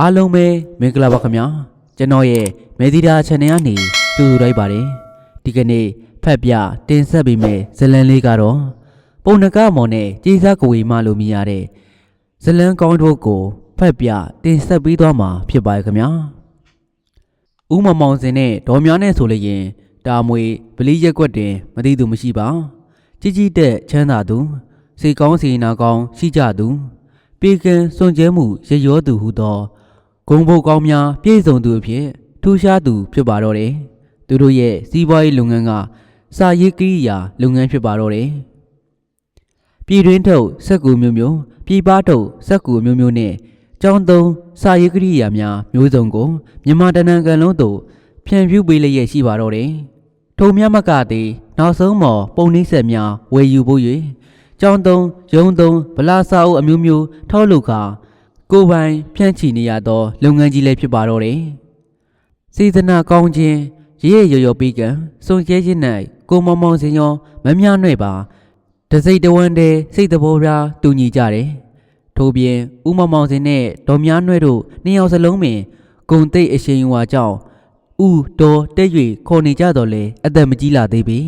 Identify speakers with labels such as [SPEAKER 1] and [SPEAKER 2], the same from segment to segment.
[SPEAKER 1] အားလုံးပဲမင်္ဂလာပါခင်ဗျာကျွန်တော်ရဲ့မေဒီတာ channel ကနေကြိုဆိုလိုက်ပါတယ်ဒီကနေ့ဖတ်ပြတင်ဆက်ပေးမယ့်ဇတ်လန်းလေးကတော့ပုံနကမော်နဲ့ကြေးစားကိုဝေမလို့မြင်ရတဲ့ဇတ်လန်းကောင်းတို့ကိုဖတ်ပြတင်ဆက်ပေးသွားမှာဖြစ်ပါရဲ့ခင်ဗျာဦးမမောင်စင်နဲ့ဒေါ်များနဲ့ဆိုလို့ရင်တာမွေဗလီရက်ကွက်တင်မသိသူမရှိပါကြီးကြီးတဲ့ချမ်းသာသူစိတ်ကောင်းစေနာကောင်းရှိကြသူပြေကံစွန့်ကြဲမှုရရောသူဟုသော ဂုံဘုတ်ကောင်းများပြည့်စုံသူအဖြစ်ထူးခြားသူဖြစ်ပါတော့တယ်။သူတို့ရဲ့စီးပွားရေးလုပ်ငန်းကစာရေးကိရိယာလုပ်ငန်းဖြစ်ပါတော့တယ်။ပြည်တွင်းထုတ်စက်ကူမျိုးမျိုးပြည်ပထုတ်စက်ကူမျိုးမျိုးနဲ့ကျောင်းသုံးစာရေးကိရိယာများမျိုးစုံကိုမြန်မာတနင်္ဂနွေလုံးသို့ဖြန့်ဖြူးပေးလျက်ရှိပါတော့တယ်။ထုံမြတ်မကသည်နောက်ဆုံးမော်ပုံနှိမ့်ဆက်များဝယ်ယူဖို့၍ကျောင်းသုံးရုံသုံးဗလာစာအုပ်အမျိုးမျိုးထောက်လုပ်ခါ ကိုယ်ပိုင်ဖြန့်ချီနေရသော လုပ်ငန်းကြီးလည်းဖြစ်ပါတော့တယ်။စေတနာကောင်းခြင်းရရရော်ရော်ပြီးကံစုံကျဲခြင်း၌ကိုမောင်မောင်စင်ရောမမြနှဲ့ပါတစိတ်တဝန်းတည်းစိတ်တဘောပြားတူညီကြတယ်။ထို့ပြင်ဦးမောင်မောင်စင်နဲ့ဒေါ်မြနှဲ့တို့နှစ်ယောက်စလုံးပင်ဂုံတိတ်အရှင်ယူဝါကြောင့်ဥတော်တက်၍ခေါ်နေကြတော့လေအသက်မကြီးလာသေးပြီ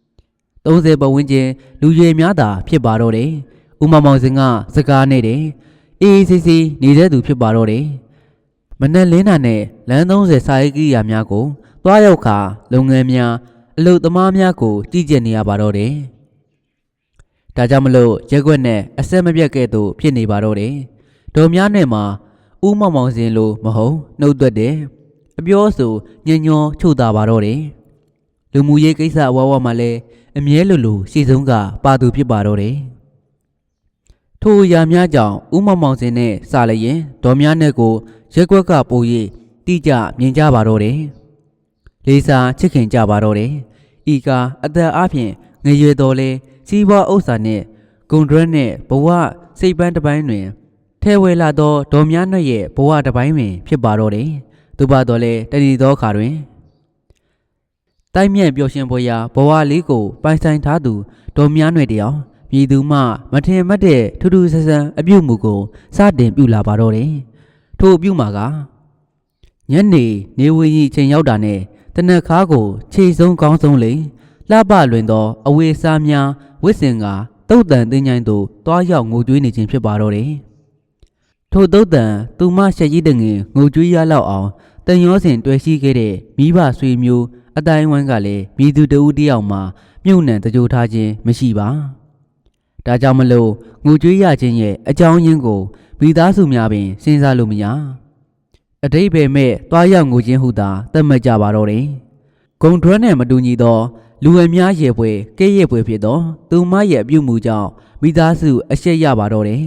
[SPEAKER 1] ။30ပတ်ဝန်းကျင်လူရွယ်များသာဖြစ်ပါတော့တယ်။ဦးမောင်မောင်စင်ကစကားနဲ့တယ် အေးအေးဆေးဆေးနေတဲ့သူဖြစ်ပါတော့တယ်။မနက်လင်းတာနဲ့လမ်း30စာရေးကိရိယာများကိုသွားရောက်ခါလုပ်ငန်းများအလုပ်သမားများကိုကြည့်ကြနေရပါတော့တယ်။ဒါကြောင့်မလို့ရက်ွက်နဲ့အဆက်မပြတ်ကဲ့သို့ဖြစ်နေပါတော့တယ်။ဒေါ်များနဲ့မှာဥမောင်မောင်စင်လိုမဟုတ်နှုတ်သက်တယ်။အပြောဆိုညံ့ညောချို့တာပါတော့တယ်။လူမှုရေးကိစ္စအဝဝမှာလည်းအမြဲလိုလိုရှေ့ဆုံးကပါသူဖြစ်ပါတော့တယ်။ ထိုအရာများကြောင့်ဥမမောင်စင်နဲ့စလျင်ဒေါ်များနဲ့ကိုရက်ကွက်ကပို၍တိကျမြင်ကြပါတော့တယ်။လေးစားချစ်ခင်ကြပါတော့တယ်။ဤကအသက်အပြင်ငရွယ်တော်လဲစီးပွားဥစ္စာနဲ့ဂုံဒရက်နဲ့ဘဝစိတ်ပန်းတစ်ပိုင်းတွင်ထဲဝဲလာသောဒေါ်များနှင့်ရဲ့ဘဝတစ်ပိုင်းတွင်ဖြစ်ပါတော့တယ်။သူပါတော်လဲတဏီသောအခါတွင်တိုက်မြက်ပျော်ရှင်ပွဲရာဘဝလေးကိုပိုင်ဆိုင်ထားသူဒေါ်များနှင့်တယောက် ပြည်သူမှမထင်မှတ်တဲ့ထူးထူးဆန်းဆန်းအပြုတ်မှုကိုစတင်ပြုလာပါတော့တယ်။ထို့အပြုတ်မှာကညနေနေဝင်ကြီးချိန်ရောက်တာနဲ့တနက်ခါကိုခြေဆုံးကောင်းဆုံးလိလှပလွင်သောအဝေးစားများဝစ်စင်ကတုတ်တန်တင်းချိုင်းသို့တွားရောက်ငိုကြွေးနေခြင်းဖြစ်ပါတော့တယ်။ထို့တုတ်တန်သူမရှက်ကြီးတငင်ငိုကြွေးရလောက်အောင်တန်ရောစင်တွေ့ရှိခဲ့တဲ့မိဘဆွေမျိုးအတိုင်းဝိုင်းကလည်းမိသူတဦးတယောက်မှမြုပ်နှံတကြိုထားခြင်းမရှိပါ။ ဒါကြောင့်မလို့ငိုကြွေးရခြင်းရဲ့အကြောင်းရင်းကိုမိသားစုများပင်စဉ်းစားလို့မရအတိတ်ပဲမဲ့တွားရောက်ငိုခြင်းဟုသာသတ်မှတ်ကြပါတော့တယ်ဂုံထွန်းနဲ့မတူညီသောလူအများရဲ့ပွဲကဲ့ရဲ့ပွဲဖြစ်သောသူမရဲ့အပြုတ်မှုကြောင့်မိသားစုအရှက်ရပါတော့တယ်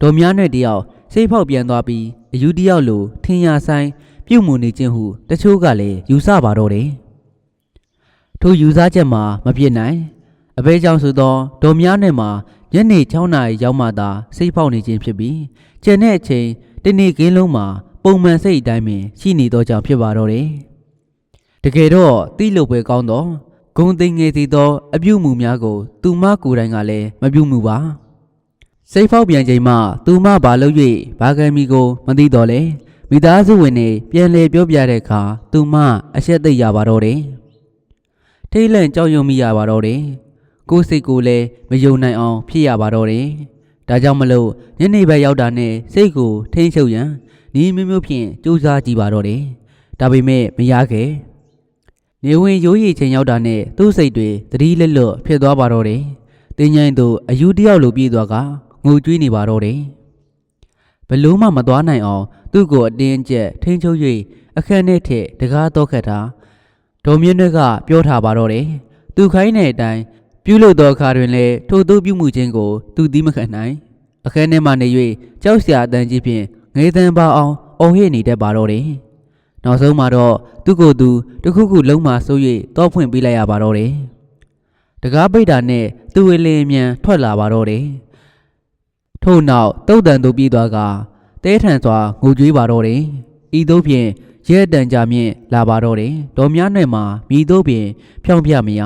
[SPEAKER 1] ဒေါ်များနဲ့တယောက်စိတ်ဖောက်ပြန်သွားပြီးအယူတယောက်လိုထင်ရဆိုင်ပြုတ်မှုနေခြင်းဟုတချို့ကလည်းယူဆပါတော့တယ်ထိုယူဆချက်မှာမဖြစ်နိုင် အဘဲကြောင့်ဆိုသောဒေါ်များနဲ့မှာညနေ6နာရီရောက်မှသာစိတ်ဖောက်နေခြင်းဖြစ်ပြီးကျန်တဲ့အချိန်တနေ့ကင်းလုံးမှာပုံမှန်စိတ်အတိုင်းပင်ရှိနေသောကြောင့်ဖြစ်ပါတော့တယ်။တကယ်တော့တိလို့ပဲကောင်းတော့ဂုံသိမ်ငယ်စီသောအပြုတ်မှုများကို သူမကိုယ်တိုင်ကလည်းမပြုတ်မှုပါ။စိတ်ဖောက်ပြန်ချိန်မှသူမဘာလို့၍ဘာကံမီကိုမသိတော့လေမိသားစုဝင်တွေပြန်လေပြောပြတဲ့အခါသူမအရှက်သိပ်ရပါတော့တယ်။ထိတ်လန့်ကြောက်ရွံ့မိရပါတော့တယ်။ ကိုယ်စိတ်ကိုလည်းမယုံနိုင်အောင်ဖြစ်ရပါတော့တယ်။ဒါကြောင့်မလို့ညနေဘက်ရောက်တာနဲ့စိတ်ကိုထိမ့်ချုပ်ရန်ဤမျိုးမျိုးဖြင့်စူးစမ်းကြည့်ပါတော့တယ်။ဒါပေမဲ့မရခဲ့။နေဝင်ရိုးရီချိန်ရောက်တာနဲ့သူ့စိတ်တွေသတိလက်လွတ်ဖြစ်သွားပါတော့တယ်။တင်းញိုင်းသူအယူတယောက်လိုပြေးသွားကငိုကြွေးနေပါတော့တယ်။ဘလို့မှမသွားနိုင်အောင်သူ့ကိုအတင်းကျပ်ထိမ့်ချုပ်၍အခက်နဲ့ထက်တကားတော့ခတ်တာဒေါ်မြင့်တွေကပြောထားပါတော့တယ်။သူခိုင်းတဲ့အတိုင်း ပြုလုပ်သောအခါတွင်လည်းထိုသို့ပြုမှုခြင်းကို သူသီးမခံနိုင်အခန်းထဲမှနေ၍ကြောက်စရာအတန်ကြီးဖြင့်ငေးသံပါအောင်အုံဟစ်နေတတ်ပါတော့တယ်နောက်ဆုံးမှာတော့သူကိုယ်သူတစ်ခုခုလုံးမှဆိုး၍တောဖွင့်ပေးလိုက်ရပါတော့တယ်တကားပိတ်တာနဲ့သူ့ဝေလင်းမြန်ထွက်လာပါတော့တယ်ထို့နောက်တုတ်တန်သူပြေးသွားကတဲထန်စွာငိုကြွေးပါတော့တယ်ဤသို့ဖြင့်ရဲတန်ကြမြင့်လာပါတော့တယ်ဒေါ်များနဲ့မှာမိတို့ဖြင့်ဖြောင်းပြမရ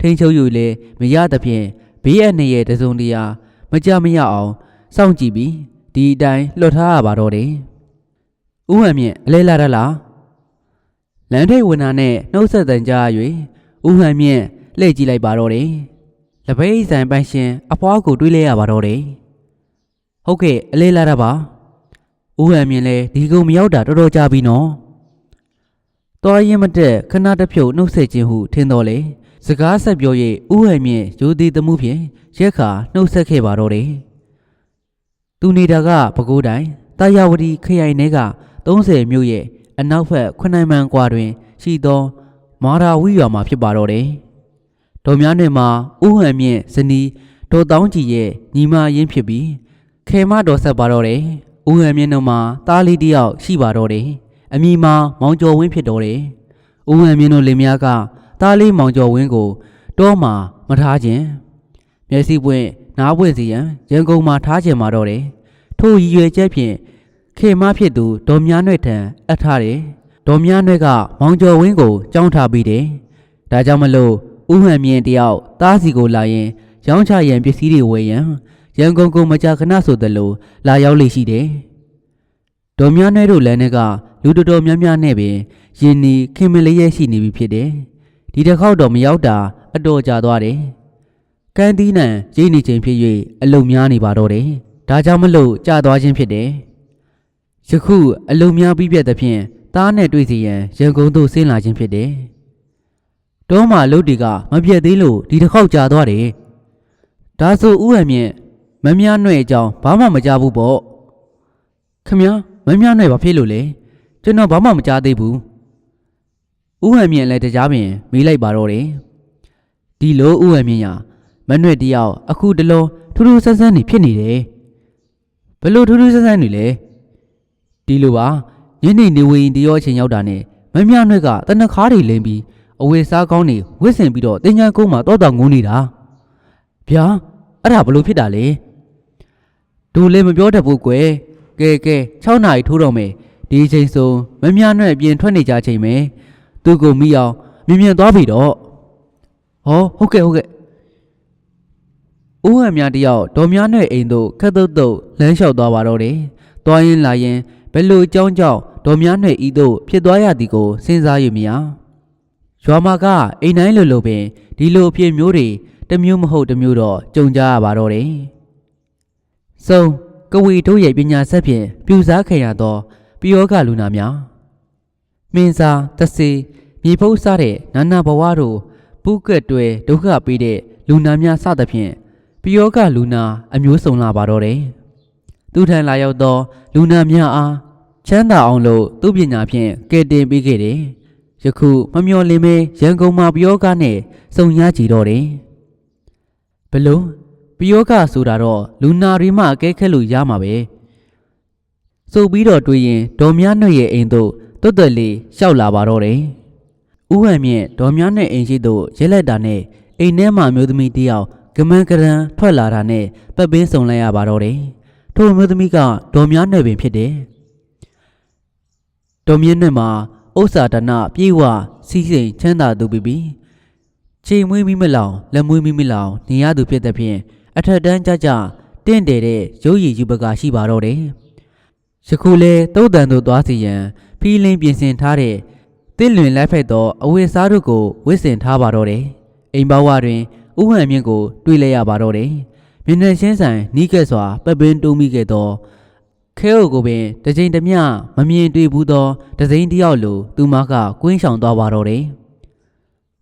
[SPEAKER 1] ထိန်ချုပ်ယူလေမရသဖြင့်ဘေးအနှရဲ့တစုံတရာမကြမရအောင်စောင့်ကြည့်ပြီးဒီအတိုင်းလွတ်ထားရပါတော့တယ်ဥဟန်မြင့်အလဲလာရလားလမ်းထိပ်ဝင်တာနဲ့နှုတ်ဆက်တန်ကြား၍ဥဟန်မြင့်လှည့်ကြည့်လိုက်ပါတော့တယ်လက်ပိတ်ဆိုင်ပန်းရှင်အဖွားကိုတွေးလိုက်ရပါတော့တယ်ဟုတ်ကဲ့အလဲလာတာပါဥဟန်မြင့်လည်းဒီကုံမရောက်တာတော်တော်ကြာပြီနော်တော်ရင်မတက်ခဏတစ်ဖြုတ်နှုတ်ဆက်ခြင်းဟုထင်တော်လေ စကားဆက်ပြော၍ဥဟန်မြင့်ရိုသေသမှုဖြင့်ရက်ခါနှုတ်ဆက်ခဲ့ပါတော့တယ်သူနေတာကပဲခူးတိုင်းတာယာဝတီခရိုင်ထဲက30မြို့ရဲ့အနောက်ဘက်ခွနိုင်မှန်ကွာတွင် ရှိသော မာရာဝီရွာမှာဖြစ်ပါတော့တယ်။ဒေါ်များနယ်မှာဥဟန်မြင့်ဇနီးဒေါ်တောင်းကြီးရဲ့ညီမရင်းဖြစ်ပြီးခေမတော်ဆက်ပါတော့တယ်။ဥဟန်မြင့်တို့မှာတားလေးတစ်ယောက်ရှိပါတော့တယ်။အမိမှာမောင်ကျော်ဝင်းဖြစ်တော့တယ်။ဥဟန်မြင့်တို့လင်မယားက တားလေးမောင်ကျော်ဝင်းကိုတောမှာမထားခြင်းမျက်စိပွင့်နားပွင့်စီရန်ရန်ကုန်မှာထားခြင်းมาတော့တယ်။ထို့ရည်ရွယ်ချက်ဖြင့်ခေမဖြစ်သူဒေါ်မြနွဲ့ထံအပ်ထားတယ်။ဒေါ်မြနွဲ့ကမောင်ကျော်ဝင်းကိုကြောင်းထားပြီးတယ်။ဒါကြောင့်မလို့ဥဟန်မြင့်တယောက်သားစီကိုလာရင်ရောင်းချရန်ပစ္စည်းတွေဝယ်ရန်ရန်ကုန်ကိုမကြာခဏဆိုသလိုလာရောက်လေရှိတယ်။ဒေါ်မြနွဲ့တို့လမ်းထဲကလူတော်တော်များများနဲ့ပင်ယင်းနီခင်မလေးရဲ့ရှိနေပြီဖြစ်တယ်။ ဒီတစ်ခေါက်တော့မရောက်တာအတော်ကြာသွားတယ်။ကန်းတီးနံရိတ်နေချိန်ဖြစ်၍အလုံများနေပါတော့တယ်။ဒါကြောင့်မလို့ကြာသွားခြင်းဖြစ်တယ်။ယခုအလုံများပြီးပြတ်သဖြင့်သားနဲ့တွေ့စီရန်ရန်ကုန်သို့ဆင်းလာခြင်းဖြစ်တယ်။တောမှာလုတ်တွေကမပြတ်သေးလို့ဒီတစ်ခေါက်ကြာသွားတယ်။ဒါဆိုဥဟန်မြင့်မမြနှဲ့အကြောင်းဘာမှမကြားဘူးပေါ့။ခမည်းမမြနှဲ့ဘာဖြစ်လို့လဲ။ကျွန်တော်ဘာမှမကြားသေးဘူး။ ဥဟန်မြင့်လည်းတရားပင်မေးလိုက်ပါတော့တယ်။ဒီလိုဥဟန်မြင့်ရမနှဲ့တယောက်အခုတလုံးထူးထူးဆန်းဆန်းနေဖြစ်နေတယ်။ဘယ်လို့ထူးထူးဆန်းဆန်းနေလဲ။ဒီလိုပါညနေနေဝင်တရောအချိန်ရောက်တာနဲ့မမြနှွဲ့ကတနခါးတွေလင်းပြီးအဝေစားကောင်းတွေဝစ်စင်ပြီးတော့တင်ညာကုန်းမှာတောတောင်ငုံနေတာဗျာအဲ့ဒါဘလို့ဖြစ်တာလဲဒူလည်းမပြောတတ်ဘူးကွယ်ကဲကဲ6နာရီထိုးတော့မယ်ဒီအချိန်ဆိုမမြနှွဲ့အပြင်ထွက်နေကြချိန်ပဲ သူ့ကိုမိအောင်မြင်မြင်သွားပြီတော့ဟောဟုတ်ကဲ့ဟုတ်ကဲ့ဦးဟန်များတယောက်ဒေါ်များနှွဲ့အိမ်သို့ခက်တုတ်တုတ်လမ်းလျှောက်သွားပါတော့တယ်တွားရင်လာရင်ဘယ်လိုအကြောင်းကြောင့်ဒေါ်များနှွေဤသို့ဖြစ်သွားရသည်ကိုစဉ်းစားရမည်ရွာမှာကအိမ်တိုင်းလိုလိုပင်ဒီလိုအဖြစ်မျိုးတွေတစ်မျိုးမဟုတ်တစ်မျိုးတော့ကြုံကြရပါတော့တယ်။စုံကဝီတို့ရဲ့ပညာဆက်ဖြင့်ပြူစားခံရသောပယောဂလူနာများ မင်းစာတဆေမြေဖုတ်စားတဲ့နာနာဘဝတို့ပုကက်တွဲဒုက္ခပေးတဲ့လူနာများစသဖြင့်ပယောဂလူနာအမျိုးစုံလာပါတော့တယ်။သူထံလာရောက်သော လူနာများအားချမ်းသာအောင်လို့သူပညာဖြင့်ကယ်တင်ပေးခဲ့တယ်။ယခုမမျော်လင့်မဲရန်ကုန်မှာပယောဂနဲ့စုံရကြည်တော့တယ်။ဘလို့ပယောဂဆိုတာတော့လူနာတွေမှအကဲခက်လို့ရမှာပဲ။စုပ်ပြီးတော့တွေ့ရင်ဒေါ်မြနှွဲ့ရဲ့အိမ်သို့ တွတ်တွတ်လေးရှောက်လာပါတော့တယ်။ဥဟန်မြင့်ဒေါ်မြနှွဲ့အိမ်ရှိသို့ရဲလက်တာနဲ့အိမ်ထဲမှာမျိုးသမီးတစ်ယောက်ကမန်းကရန်ထွက်လာတာနဲ့ပတ်ပင်းစုံလိုက်ရပါတော့တယ်။ထိုအမျိုးသမီးကဒေါ်မြနဲ့ပင်ဖြစ်တယ်။ဒေါ်မြနဲ့မှာဥစ္စာဒနာပြေဝစီးစိမ်ချမ်းသာသူပြီပြီ။ချိန်မွေးမိမလောင်လက်မွေးမိမလောင်နေရသူဖြစ်တဲ့ဖြင့်အထက်တန်းကြကြတင့်တယ်တဲ့ရုပ်ရည်ယူပကရှိပါတော့တယ်။ယခုလဲတုတ်တန်တို့သွားစီရန် ဖီးလင်းပြင်ဆင်ထားတဲ့တစ်လွင်လိုက်ဖက်သောအဝိစားတို့ကိုဝစ်စင်ထားပါတော့တယ်။အိမ်ဘဝတွင်ဥဟန်မြင့်ကို တွေ့လဲရပါတော့တယ်။မျက်နှာရှင်းဆိုင်နီးကဲ့စွာပက်ပင်းတုံးမိခဲ့သောခဲအိုကိုပင်တစ်ချိန်တစ်မျှမမြင်တွေ့ဘူးသောတစိမ့်တစ်ယောက်လိုသူမကကွင်းဆောင်သွားပါတော့တယ်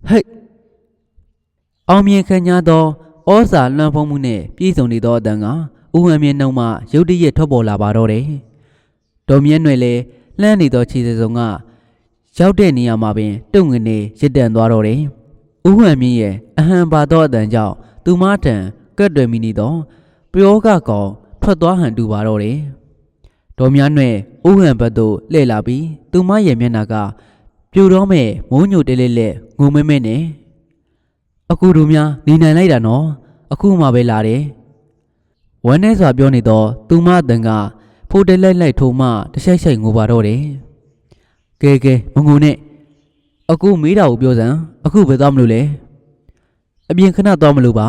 [SPEAKER 1] ဟိတ်အောင်မြင်ခံညာသောဩဇာလွှမ်းဖုံးမှုနှင့်ပြည့်စုံနေသောအတန်ကဥဟန်မြင့်နှုံမှရုတ်တရက်ထွက်ပေါ်လာပါတော့တယ်ဒေါ်မြင့်ွယ်လည်း လှမ်းနေသောခြေစစုံကရောက်တဲ့နေရာမှာပင်တုံငနေရစ်တန်သွားတော့တယ်ဥဟန်မြင့်ရဲ့အဟံပါသောအတန်ကြောင့်သူမထံကတ်တယ်မီနီတော့ပျောကကောင်ထွက်သွားဟန်တူပါတော့တယ်။ဒေါ်များနဲ့ဥဟန်ဘတ်တို့လှည့်လာပြီးသူမရဲ့မျက်နှာကပြူတော့မဲ့မိုးညိုတဲလေးလက်ငုံမဲမဲနဲ့အခုတို့များနေနိုင်လိုက်တာနော်အခုမှပဲလာတယ်။ဝမ်းနဲ့စွာပြောနေတော့သူမအတန်က ဖိုးတဲလိုက်လိုက်ထိုးမှတချိုက်ချိုက်ငိုပါတော့တယ်။ကဲကဲမငုံနဲ့အခုမေးတာကိုပြောစမ်းအခုပဲသွားမလို့လဲ။အပြင်ခဏသွားမလို့ပါ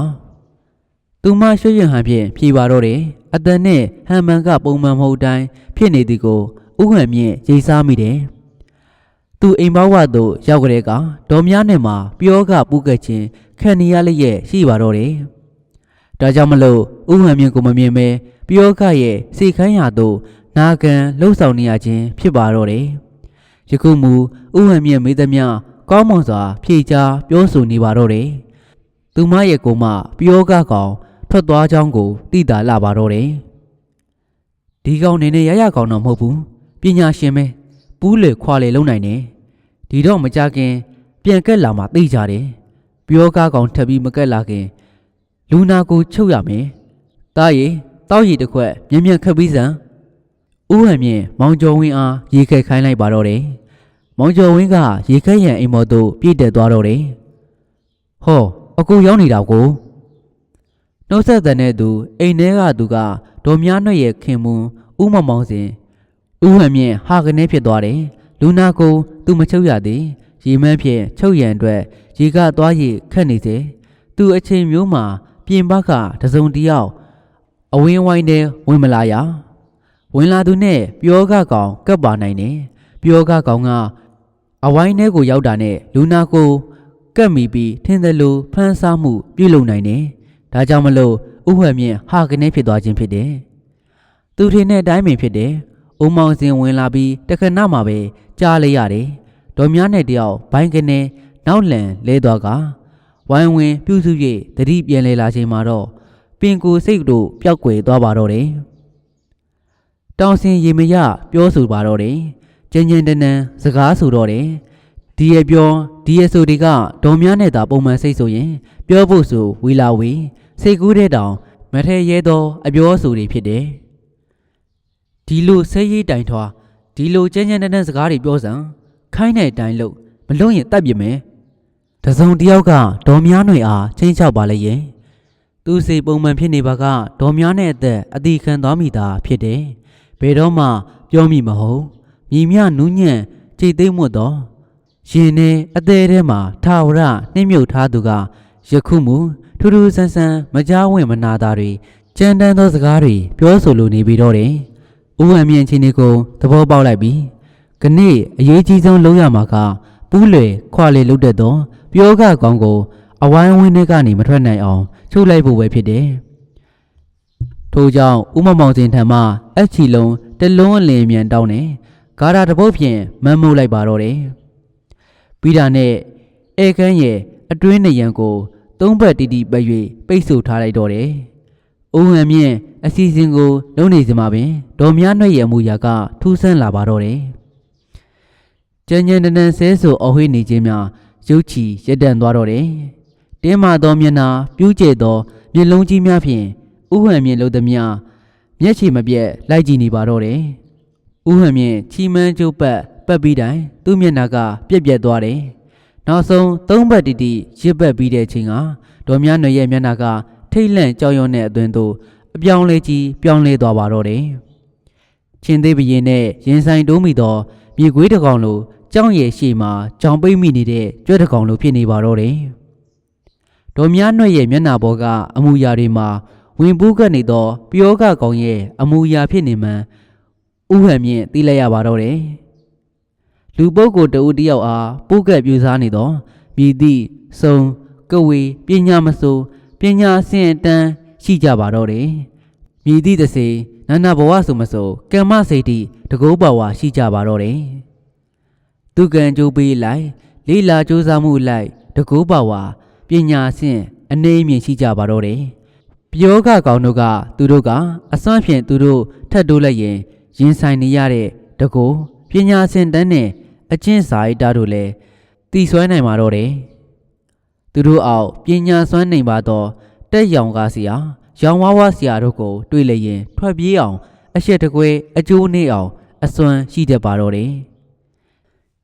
[SPEAKER 1] ။သူမရွှေ့ရဟန်ဖြင့်ဖြေပါတော့တယ်အတန်နဲ့ဟန်မန်ကပုံမှန်မဟုတ်တိုင်းဖြစ်နေသည်ကိုဥဟန်မြင့်ရိတ်စားမိတယ်။သူအိမ်ဘဝသို့ရောက်ကြတဲ့ကဒေါ်များနဲ့မှပြောကပူးကက်ခြင်းခံနေရလျက်ရှိပါတော့တယ်။ ဒါကြောင့်မလို့ဥဟန်မြင့်ကိုမမြင်မဲပြောကရဲ့စိတ်ခိုင်းရာသို့နာခံလှုပ်ဆောင်နေရခြင်းဖြစ်ပါတော့တယ်။ယခုမူဥဟန်မြင့်မိသမျှကောင်းမွန်စွာ ဖြေချပြောဆိုနေပါတော့တယ်။သူမရဲ့ကိုယ်မှပြောကကောင်ထွက်သွားကြောင်းကိုသိတာလာပါတော့တယ်။ဒီကောင်နေနေရရကောင်တော့မဟုတ်ဘူး။ပညာရှင်ပဲပူးလေခွာလေလုံနိုင်တယ်။ဒီတော့မကြခင် ပြန်ကက်လာမှသိကြတယ်။ပြောကကောင်ထပ်ပြီးမကက်လာခင် လူနာကိုချုပ်ရမယ်။တားရီတောက်ရီတစ်ခွက်မြင်မြန်ခက်ပြီးစံဥဟန်မြင်မောင်ကျော်ဝင်းအားရေခဲခိုင်းလိုက်ပါတော့တယ်။မောင်ကျော်ဝင်းကရေခဲရံအိမ်မော်သို့ပြည့်တက်သွားတော့တယ်။ဟောအကူရောက်နေတာကိုနှုတ်ဆက်တဲ့သူအိမ်ထဲကသူကဒေါ်များနှွက်ရဲ့ခင်မွန်းဥမမောင်စဉ်ဥဟန်မြင်ဟာကနေဖြစ်သွားတယ်။လူနာကိုသူမချုပ်ရသည်။ရေမန်းဖြင့်ချုပ်ရံအတွက်ရေကသွားရေခက်နေစေ။သူအချိန်မျိုးမှာ ပြင်ပကတစုံတယောက်အဝင်းဝိုင်းတဲ့ဝင်မလာရဝင်လာသူနဲ့ပြောကကောင်ကပ်ပါနိုင်တယ်ပြောကကောင်ကအဝိုင်းထဲကိုရောက်တာနဲ့လူနာကိုကပ်မိပြီးထင်းတယ်လို့ဖမ်းဆားမှုပြုလုပ်နိုင်တယ်ဒါကြောင့်မလို့ဥဟွယ်မြင့်ဟာကနေဖြစ်သွားခြင်းဖြစ်တယ်သူထင်တဲ့အတိုင်းပင်ဖြစ်တယ်ဦးမောင်စင်ဝင်လာပြီးတခဏမှပဲကြားလိုက်ရတယ်ဒေါ်များနဲ့တယောက်ဘိုင်းကနေနောက်လန်လဲသွားက ဝိုင်းဝင်ပြုစု၍တတိပြန်လဲလာချိန်မှာတော့ပင်ကိုစိတ်တို့ပျောက်ကွယ်သွားပါတော့တယ်။တောင်စင်ရေမရပြောဆိုပါတော့တယ်။ကြင်ကြင်တန်းတန်းစကားဆိုတော့တယ်။ဒီရဲ့ပြောဒီရဲ့ဆိုဒီကဒေါ်များနဲ့သာပုံမှန်စိတ်ဆိုရင် ပြောဖို့ဆိုဝီလာဝီစိတ်ကူးတဲ့တောင်မထဲရဲသောအပြောဆိုတွေဖြစ်တယ်။ဒီလိုဆဲရေးတိုင်ထွားဒီလိုကြင်ကြင်တန်းတန်းစကားတွေပြောစံခိုင်းတဲ့အတိုင်းလို့မလွတ်ရင်တတ်ပြမယ်။ တစုံတစ်ယောက်ကဒေါ်များຫນွေအားချင်းချောက်ပါလေရဲ့။သူစိတ်ပုံမှန်ဖြစ်နေပါကဒေါ်များနဲ့အသက်အတိခံသွားမိတာဖြစ်တယ်။ဘယ်တော့မှပြောမိမဟုတ်။မြည်မြနူးညံ့ကြည်သိမ့်မွတ်တော့ရင်နဲ့အသေးထဲမှာထာဝရနှိမ့်မြုပ်ထားသူကယခုမူထူးထူးဆန်းဆန်းမကြားဝင်မနာတာတွေကြမ်းတမ်းသောစကားတွေပြောဆိုလိုနေပြီးတော့တယ်။ဦးဝံမြင့်ချင်းလေးကိုသဘောပေါက်လိုက်ပြီ။ခနေ့အရေးကြီးဆုံးလုပ်ရမှာကပူးလေခွာလေလုတ်တဲ့တော့ ပြောကကောင်းကိုအဝိုင်းဝင်းတွေကနေမထွက်နိုင်အောင်ချုပ်လိုက်ဖို့ပဲဖြစ်တယ်။ထို့ကြောင့်ဥမမောင်စင်ထံမှအချီလုံးတလုံးအလင်းမြန်တောင်းတယ်။ဂါရာတစ်ပုတ်ဖြင့်မမ်းမိုးလိုက်ပါတော့တယ်။ပြီးတာနဲ့ဧကန်းရဲ့အတွင်းနေရန်ကိုသုံးဘက်တီတီပတ်၍ပိတ်ဆို့ထားလိုက်တော့တယ်။ဦးဟန်မြင့်အစီအစဉ်ကိုလုံနေစမှာပင်ဒေါ်များနှွက်ရဲ့အမူအရာကထူးဆန်းလာပါတော့တယ်။ကြံကြံတနန်ဆဲဆိုအဝေးနေခြင်းများ ရုပ်ချီရက်တန့်သွားတော့တယ်။တင်းမာသောမျက်နှာပြူးကျဲသောမျက်လုံးကြီးများဖြင့်ဥဟန်မြင့်လို့သည်များမျက်ခြေမပြတ်လိုက်ကြည့်နေပါတော့တယ်။ဥဟန်မြင့်ချီမန်းကျုပ်ပတ်ပတ်ပြီးတိုင်းသူ့မျက်နှာကပြက်ပြက်သွားတယ်။နောက်ဆုံးသုံးဘက်တီတီရစ်ပတ်ပြီးတဲ့ချိန်ကဒေါ်များနွယ်ရဲ့မျက်နှာကထိတ်လန့်ကြောက်ရွံ့တဲ့အသွင်သို့အပြောင်းလဲကြီးပြောင်းလဲသွားပါတော့တယ်။ချင်းသေးဘရင်နဲ့ရင်ဆိုင်တိုးမိသောမြေခွေးတစ်ကောင်လို ကြောင်ရဲ့ရှေ့မှာကြောင်ပိတ်မိနေတဲ့ကြွက်တစ်ကောင်လိုဖြစ်နေပါတော့တယ်။ဒေါ်များနွယ်ရဲ့မျက်နှာပေါ်ကအမူအရာတွေမှာဝင်ပူးကနေသောပြောကကောင်ရဲ့အမူအရာဖြစ်နေမှန်းဥဟန်မြင့်သိလိုက်ရပါတော့တယ်။လူပုဂ္ဂိုလ်တဦးတယောက်အားပုကက်ပြူစားနေသောမြည်သည့်စုံကဝေပညာမဆိုပညာအဆင့်အတန်းရှိကြပါတော့တယ်။မြည်သည့်တစေနာနာဘဝဆိုမဆိုကမ္မစိတ်တိတကုတ်ဘဝရှိကြပါတော့တယ်။ သူကံကြိုးပေးလိုက်လေးလာစူးစမ်းမှုလိုက်တကုတ်ဘဝပညာအဆင့်အနေအမြင့်ရှိကြပါတော့တယ်။ပြောကကောင်တို့ကသူတို့ကအစွမ်းဖြင့်သူတို့ထတ်တိုးလိုက်ရင်ရင်ဆိုင်နေရတဲ့တကူပညာစင်တန်းနဲ့အကျင့်စာရိတ္တတို့လည်းတည်ဆွဲနိုင်မှာတော့တယ်။သူတို့အောက်ပညာစွမ်းနိုင်ပါတော့တက်ရောင်ကားစီယာရောင်ဝါးဝါစီယာတို့ကိုတွေ့လျင်ထွက်ပြေးအောင် အရှက်တကွဲအကျိုးနေအောင်အစွမ်းရှိတတ်ပါတော့တယ်။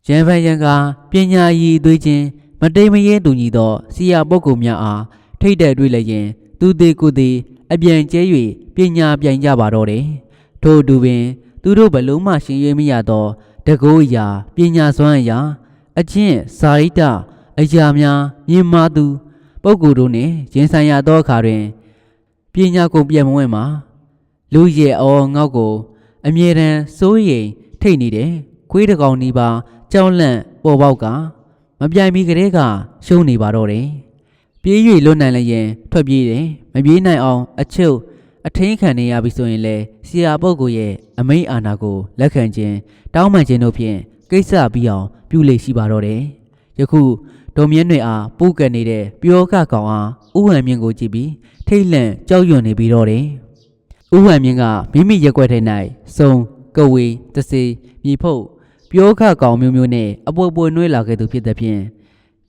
[SPEAKER 1] ရန်ဖန်ရန်ကပညာရည်သွေးခြင်းမတိမ်မရဲတူညီသောစီယာပုဂ္ဂိုလ်များအားထိတ်တဲ့တွေ့လျင် သူသေးကိုယ်သေးအပြန်ကျဲ၍ပညာပြိုင်ကြပါတော့တယ်။ထို့အတူပင် သူတို့ဘလုံးမှရှင်ရွေးမရသောတကိုးအရာပညာစွမ်းအရာအကျင့်စာရိတ္တအရာများမြင်မာသူပုဂ္ဂိုလ်တို့နှင့်ရင်ဆိုင်ရသောအခါတွင်ပညာကိုပြည့်မဝဲမှာလူရဲ့အောငေါက်ကို အမြဲတမ်းစိုးရိမ်ထိတ်နေတယ်ခွေးတစ်ကောင်နီးပါ ကြောက်လန့်ပေါ်ပေါက်ကမပြိုင်မီကလေးကရှုံးနေပါတော့တယ်ပြေး၍လွတ်နိုင်လည်းရင်ထွက်ပြေးတယ်မပြေးနိုင်အောင်အချုပ်အထင်းခံနေရပြီဆိုရင်လေဆရာပုဂ္ဂိုလ်ရဲ့အမိန့်အာဏာကိုလက်ခံခြင်းတောင်းပန်ခြင်းတို့ဖြင့်ကိစ္စပြီးအောင်ပြုလေရှိပါတော့တယ်ယခုဒေါ်မြင့်တွေအားပူးကန်နေတဲ့ပြောကကောင်အားဥဟန်မြင့်ကိုကြည့်ပြီးထိတ်လန့်ကြောက်ရွံ့နေပြီးတော့တယ်ဥဟန်မြင့်ကမိမိရက်ွက်ထဲ၌စုံကဝေတစေမြေဖုတ် ပြောခကောင်မျိုးမျိုးနဲ့အပွပွနွေးလာခဲ့သူဖြစ်တဲ့ဖြင့်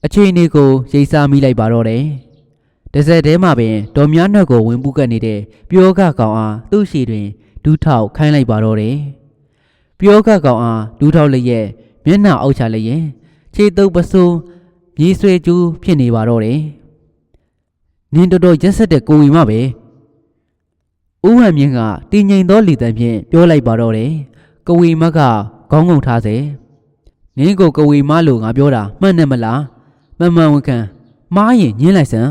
[SPEAKER 1] အချိန်လေးကိုရိတ်စားမိလိုက်ပါတော့တယ်။တစ်ဆက်တည်းမှာပင်ဒေါ်မြနှက်ကိုဝင်ပူးကပ်နေတဲ့ပြောခကောင်အားသူ့ရှိတွင်ဒူးထောက်ခိုင်းလိုက်ပါတော့တယ်။ပြောခကောင်အားဒူးထောက်လျက်မျက်နှာအောက်ချလျက်ခြေတုပ်ပစိုးမြေဆွဲကျူးဖြစ်နေပါတော့တယ်။နင်းတော်တော်ရက်ဆက်တဲ့ကိုဝီမပဲ။ဦးဟန်မြင့်ကတည်ငြိမ်သောလီတန်ဖြင့်ပြောလိုက်ပါတော့တယ်။ကဝီမတ်က ခေါင်းငုံထားစေ။နင်းကိုကဝီမလို့ငါပြောတာမှန်တယ်မလား။မှန်မှန်ဝန်ခံမားရင်ညင်းလိုက်စမ်း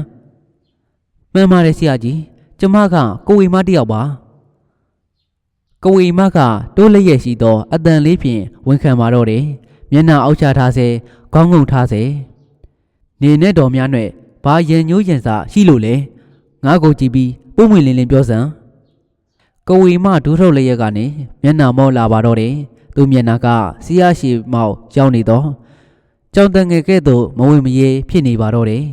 [SPEAKER 1] ။မှန်ပါတယ်ဆရာကြီး။ကျမကကဝီမတစ်ယောက်ပါ။ကဝီမတ်ကတိုးလျက်ရှိသောအတန်လေးဖြင့်ဝန်ခံပါတော့တယ်။မျက်နှာအောက်ချထားစေခေါင်းငုံထားစေ။နေနဲ့တော်များနဲ့ဘာရန်ညိုးရန်စာရှိလို့လဲ။ငါကိုကြည့်ပြီးပုံမွေလင်းလင်းပြောစမ်း။ကဝီမဒူးထုတ်လျက်ကနေမျက်နှာမောလာပါတော့တယ်။ သူမျက်နှာကစီးရရှိမောက်ကြောင်းနေတော့ကြောင်တန်ငယ်ကဲ့သို့မဝင်မရေဖြစ်နေပါတော့တယ်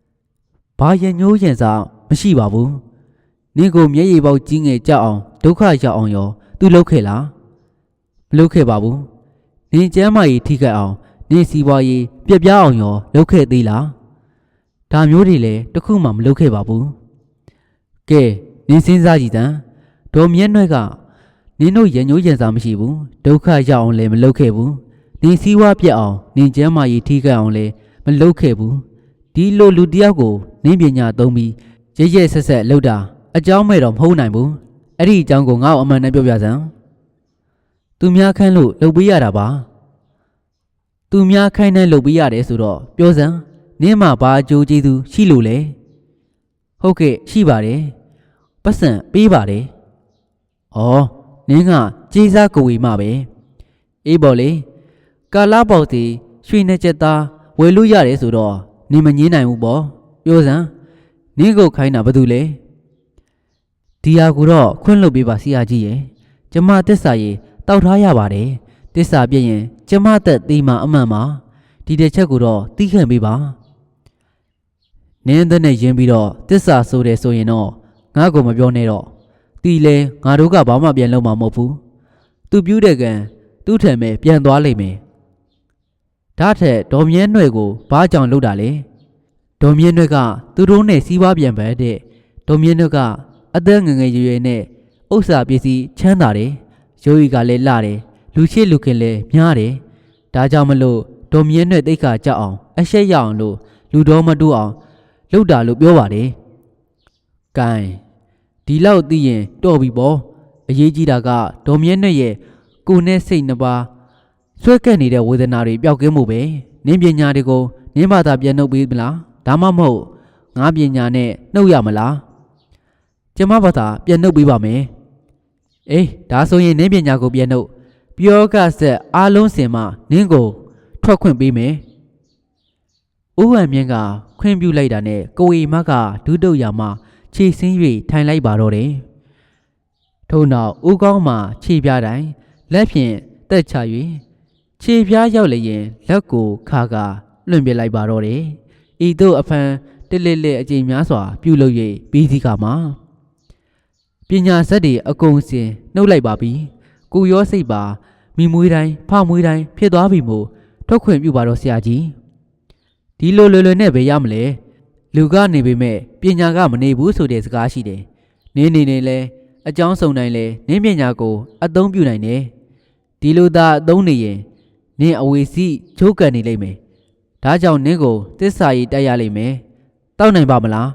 [SPEAKER 1] ။ဘာရညိုးရင်စားမရှိပါဘူး။နင့်ကိုမျက်ရည်ပေါက်ကြီးငယ်ကြောက်အောင်ဒုက္ခရောက်အောင်ရောသူလုပ်ခဲ့လား။မလုပ်ခဲ့ပါဘူး။နင်ကျမ်းမာရေးထိခိုက်အောင်နင်စီပွားရေးပြက်ပြားအောင်ရောလုပ်ခဲ့သေးလား။ဒါမျိုးတွေလည်းတစ်ခုမှမလုပ်ခဲ့ပါဘူး။ကဲနင်စဉ်းစားကြည့်တမ်းဒေါ်မြင့်နှွဲ့က နင်တို့ရန်ညိုးရန်စာမရှိဘူးဒုက္ခရောက်အောင်လည်းမလုပ်ခဲ့ဘူးနင်စည်းဝါးပြက်အောင်နင်ကျမ်းမာရေးထိခိုက်အောင်လည်းမလုပ်ခဲ့ဘူးဒီလိုလူတစ်ယောက်ကိုနင်ပညာသုံးပြီးရရက်ဆက်ဆက်လှုပ်တာအကြောင်းမဲ့တော့မဟုတ်နိုင်ဘူးအဲ့ဒီအကြောင်းကိုငါ့ကိုအမှန်နဲ့ပြောပြစမ်းသူများခန့်လို့လှုပ်ပေးရတာပါသူများခိုင်းတဲ့လှုပ်ပေးရတယ်ဆိုတော့ပြောစမ်းနင်မှာဘာအကျိုးကျေးဇူးရှိလို့လဲဟုတ်ကဲ့ရှိပါတယ်ပတ်စံပေးပါတယ်။ဩ နင်းကကြေးစားကိုဝေမပဲ။အေးပေါ်လေကာလာပေါက်စီရွှေနှစ်ချက်သားဝယ်လို့ရတယ်ဆိုတော့နင်မငင်းနိုင်ဘူးပေါ့။ပြောစမ်းနင်းကိုခိုင်းတာဘာတူလဲ။ဒီဟာကိုတော့ခွင့်လွတ်ပေးပါဆရာကြီးရဲ့။ကျမတစ္ဆာရေတောက်ထားရပါတယ်။တစ္ဆာပြည့်ရင်ကျမသက်သေးမှအမှန်ပါ။ဒီတစ်ချက်ကိုတော့တီးခံပေးပါ။နင်းတဲ့နဲ့ရင်းပြီးတော့တစ္ဆာဆိုတယ်ဆိုရင်တော့ငါ့ကိုမပြောနဲ့တော့ တီလဲငါတို့ကဘာမှပြန်လုပ်မှာမဟုတ်ဘူးသူပြူးတဲ့ကံသူ့ထံမဲ့ပြန်သွားလိမ့်မယ်ဒါထက်ဒေါ်မြဲနှွဲ့ကိုဘာကြောင့်လုပ်တာလဲဒေါ်မြဲနှွဲ့ကသူတို့နဲ့စီးပွားပြန်ပဲတဲ့ဒေါ်မြဲနှွဲ့ကအသက်ငယ်ငယ်ရွယ်ရွယ်နဲ့ဥစ္စာပစ္စည်းချမ်းသာတယ်ရိုးရီကလည်းလှတယ်လူချစ်လူခင်လည်းများတယ်ဒါကြောင့်မလို့ဒေါ်မြဲနှွဲ့တိတ်ခါကြောက်အောင်အရှက်ရအောင်လို့လူတော်မတူအောင်လုပ်တာလို့ပြောပါတယ်ကဲ ဒီလောက်သိရင်တော့ပြီပေါ့အရေးကြီးတာကဒေါ်မြဲနဲ့ရဲ့ကိုယ်နဲ့စိတ်နှစ်ပါးဆွဲကပ်နေတဲ့ဝေဒနာတွေပျောက်ကင်းမှုပဲနင်းပညာတွေကိုနင်းဘာသာပြန်နှုတ်ပေးမလားဒါမှမဟုတ်ငါပညာနဲ့နှုတ်ရမလားကျမဘာသာပြန်နှုတ်ပေးပါမယ်အေးဒါဆိုရင်နင်းပညာကိုပြန်နှုတ်ပြောကဆက်အားလုံးစင်မှနင်းကိုထွက်ခွင့်ပေးမယ်ဦးဟန်မြင့်ကခွင့်ပြုလိုက်တာနဲ့ကိုဝေမကဒုတုတ်ရမှာ ခြေဆင်း၍ထိုင်လိုက်ပါတော့တယ်။ထို့နောက်ဦးကောင်းမှခြေပြားတိုင်းလက်ဖြင့်တက်ချ၍ခြေပြားရောက်လျင်လက်ကိုခါကလွှင့်ပြလိုက်ပါတော့တယ်။ဤသို့အဖန်တစ်လက်လက်အကြိမ်များစွာ ပြုလုပ်၍ပြီးစီကမှာပညာဇက်တွေအကုန်စင်နှုတ်လိုက်ပါပြီ။ကိုရောစိတ်ပါမိမွေးတိုင်းဖမွေးတိုင်းဖြစ်သွားပြီမို့ထုတ်ခွင့်ပြုပါတော့ဆရာကြီး။ဒီလိုလွယ်လွယ်နဲ့ပဲရမလဲ။ လူကနေပေမဲ့ပညာကမနေဘူးဆိုတဲ့စကားရှိတယ်။နင်းနေနေလဲအကြောင်းစုံတိုင်းလဲနင်းပညာကိုအသုံးပြုနိုင်တယ်။ဒီလိုသာအသုံးနေရင်နင်းအဝေစီချိုးကန်နေလိမ့်မယ်။ဒါကြောင့်နင်းကိုတစ္ဆာကြီးတိုက်ရလိမ့်မယ်။တောက်နိုင်ပါမလား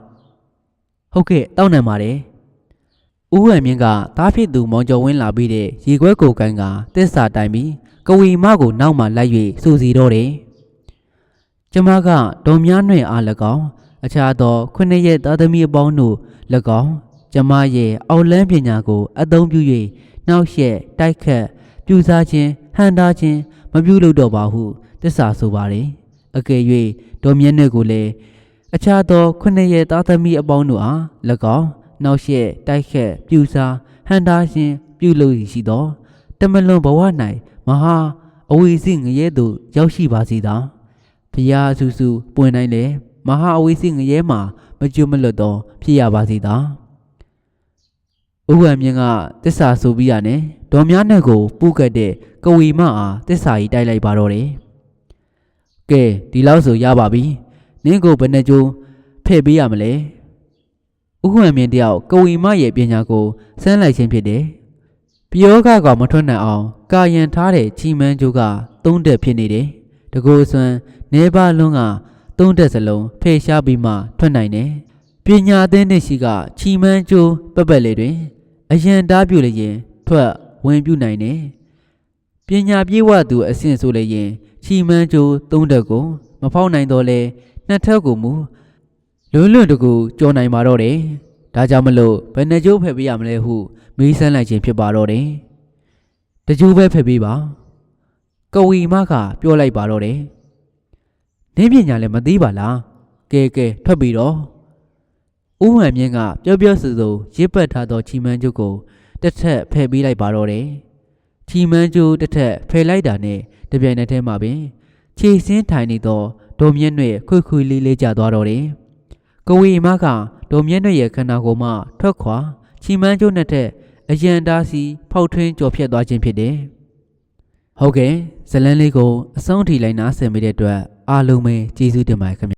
[SPEAKER 1] ။ဟုတ်ကဲ့တောက်နိုင်ပါတယ်။ဦးဟန်မြင့်ကသားဖြစ်သူမောင်ကျော်ဝင်းလာပြီးတဲ့ရေခွဲကိုကန်ကတစ္ဆာတိုင်ပြီးကဝီမကိုနောက်မှလိုက်၍စူစီတော့တယ်။ကျမကဒေါ်မြနှွင့်အား၎င်း အခြားသောခုနှစ်ရက်သားသမီးအပေါင်းတို့၎င်းကျမရဲ့အောက်လန်းပညာကို အသုံးပြု၍နှောက်ယှက်တိုက်ခတ်ပြူစားခြင်းဟန်တာခြင်းမပြုလုပ်တော့ပါဟုတစ္ဆာဆိုပါတယ်အကယ်၍ဒေါ်မြတ်နဲ့ကိုလည်းအခြားသောခုနှစ်ရဲ့သားသမီးအပေါင်းတို့အား၎င်းနောက်ရှက်တိုက်ခက်ပြူစားဟန်တာခြင်းပြုလုပ်ရရှိသောတမလွန်ဘဝ၌မဟာအဝိဇ္ဇငရဲသို့ရောက်ရှိပါစေသာဖရာအဆူဆူပွင့်နိုင်လေ မဟာအဝိဇ္ဇငရဲမှာမကျွတ်မလွတ်သောဖြစ်ရပါစေသာဥပ္ပံမြင့်ကတစ္ဆာဆိုပြီးရတယ်ဒေါ်များနဲ့ကိုပူကတ်တဲ့ကဝီမအားတစ္ဆာကြီးတိုက်လိုက်ပါတော့တယ်ကဲဒီလောက်ဆိုရပါပြီနင်းကိုဘယ်နှကြိုးဖဲ့ပေးရမလဲဥက္ကံမြင့်တယောက်ကဝီမရဲ့ပညာကိုစမ်းလိုက်ခြင်းဖြစ်တယ်ပြောကကမထွက်နိုင်အောင်ကာယံထားတဲ့ချီမန်းကျိုးကသုံးတက်ဖြစ်နေတယ်တကိုယ်ဆွမ်းနေပါလုံးက သုံးတက်စလုံးဖယ်ရှားပြီးမှထွက်နိုင်တယ်ပညာအသင်းတဲ့ရှိကချီမန်းကျိုးပက်ပက်လေးတွင်အယံတားပြုလျင်ထွက်ဝင်ပြုနိုင်တယ်ပညာပြေဝသူအဆင့်ဆိုလျင်ချီမန်းကျိုးသုံးတက်ကိုမဖောက်နိုင်တော့လဲနှစ်ထက်ကိုမူလွန်းလွန်းတကူကြော်နိုင်ပါတော့တယ်ဒါကြောင့်မလို့ဘယ်နှကြိုးဖယ်ပေးရမလဲဟုမေးစမ်းလိုက်ခြင်းဖြစ်ပါတော့တယ်တကြိုးပဲဖယ်ပေးပါကဝီမကပြောလိုက်ပါတော့တယ် နင်းပညာလည်းမသိပါလားကဲကဲထွက်ပြီးတော့ဦးဟန်မြင့်ကပြောပြောဆိုဆိုရစ်ပတ်ထားသောချီမန်းကျုပ်ကိုတစ်ထက်ဖယ်ပေးလိုက်ပါတော့တယ်။ချီမန်းကျုပ်တစ်ထက်ဖယ်လိုက်တာနဲ့တပြိုင်နက်တည်းမှာပင်ခြေစင်းထိုင်နေသောဒေါ်မြင့်နဲ့ခွေခွေလေးလေးကျသွားတော့တယ်။ကဝေမကဒေါ်မြင့်နဲ့ရဲ့ခန္ဓာကိုယ်မှထွက်ခွာချီမန်းကျုပ်နဲ့တဲ့အရန်တားစီဖောက်ထွင်းကြော်ဖြတ်သွားခြင်းဖြစ်တယ်။ဟုတ်ကဲ့ဇလန်းလေးကိုအဆုံးထိလိုက်နာဆင်မိတဲ့အတွက် အားလုံးပဲကျေးဇူးတင်ပါတယ်ခင်ဗျာ